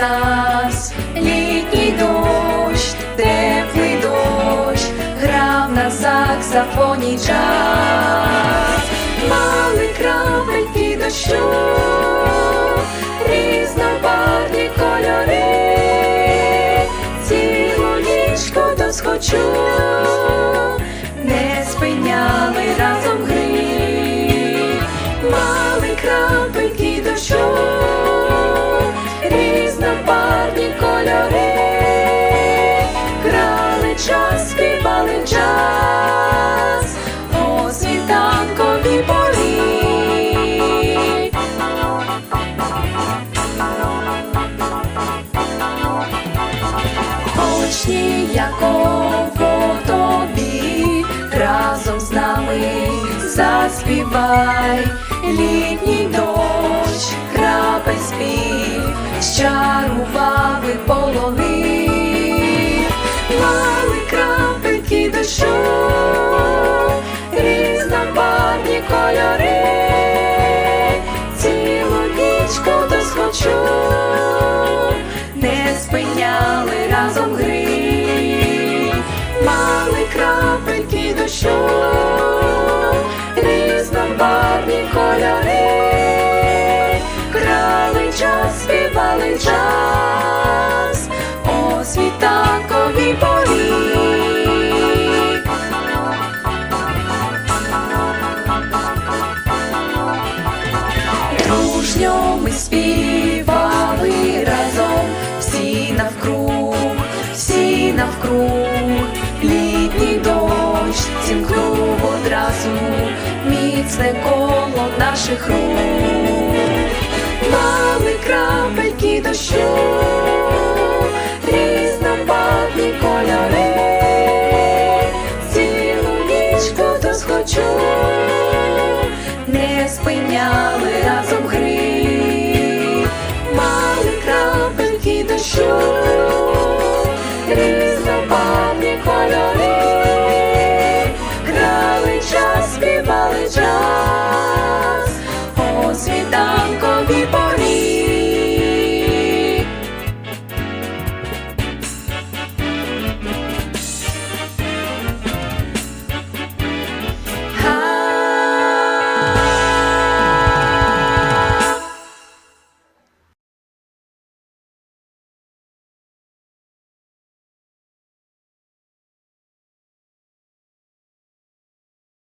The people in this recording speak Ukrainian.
час, літній дощ, теплий дощ, грав на саксофоні час, мали крапельки дощу, різнобарвні кольори, цілу нічку досхочу, не спиняли разом гри, мали крапельки заспівай. Літній дощ, крапель спів, щарував і полонив, мали крапельки дощу, різнобарвні кольори, цілу нічку досхочу. Не спиняли разом гри, ми співали разом, всі навкруг, всі навкруг, літній дощ зімкнув одразу. Міцне коло наших рук, мали крапельки дощу, різнобарвні кольори, цілу нічку досхочу не спиняли гри,